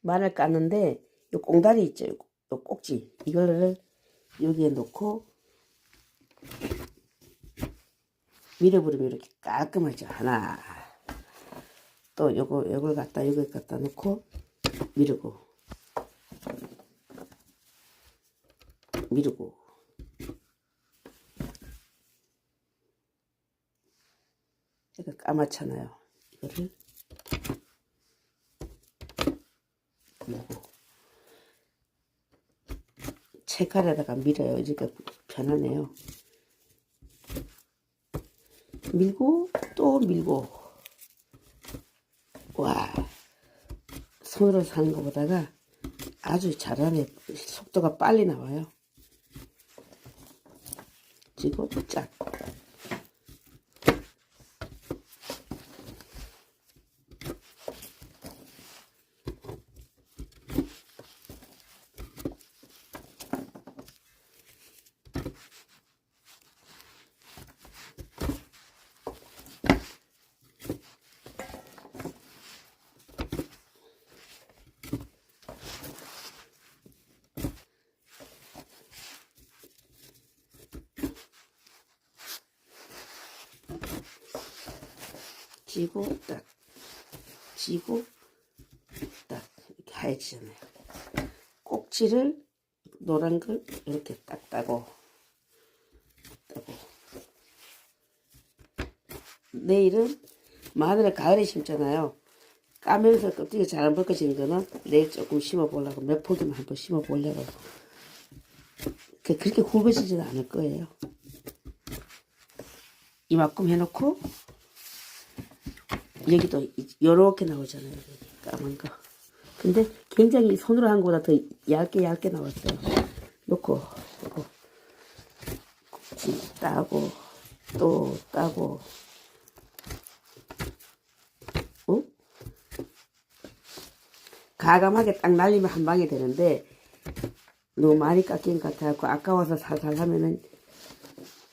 마늘 깠는데 요 꽁다리 있죠? 요, 요 꼭지. 이거를 여기에 놓고 밀어버리면 이렇게 깔끔하죠 하나. 또 요거 요걸 갖다 여기 갖다 놓고 미르고. 미르고. 이거 까맣잖아요. 이거를 밀고 채칼에다가 밀어요. 이렇게 편하네요. 밀고 또 밀고. 와. 손으로 사는 것보다가 아주 잘하네. 속도가 빨리 나와요. 지고 짝 지고 딱. 지고 딱. 이렇게 하얘지잖아요. 꼭지를 노란 걸 이렇게 딱 따고. 따고. 내일은 마늘을 가을에 심잖아요. 까면서 껍데기 잘안 벗겨진 거는 내일 조금 심어보려고 몇 포기만 한번 심어보려고 그- 그렇게 굵어지지는 않을 거예요 이만큼 해놓고 여기도 이- 요렇게 나오잖아요. 까만 거. 근데 굉장히 손으로 한 것보다 더 얇게 얇게 나왔어요. 놓고, 놓고, 따고, 또 따고, 어? 가감하게 딱 날리면 한 방에 되는데, 너무 많이 깎인 것 같아갖고, 아까워서 살살 하면은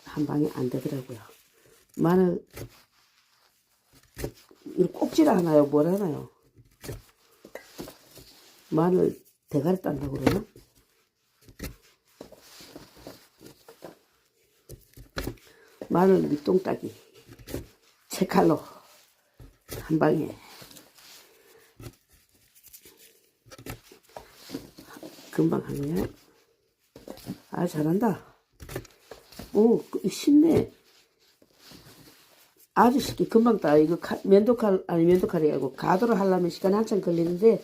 한 방에 안 되더라고요. 마늘, 이 꼭지를 하나요? 뭘 하나요? 마늘 대가리 딴다고 그러나? 마늘 밑동 따기 채칼로 한 방에 금방 하네 아 잘한다 오 그- 쉽네 쉽게 금방 따 이거 칼, 면도칼 아니 면도칼이 아니고 가도로 하려면 시간 한참 걸리는데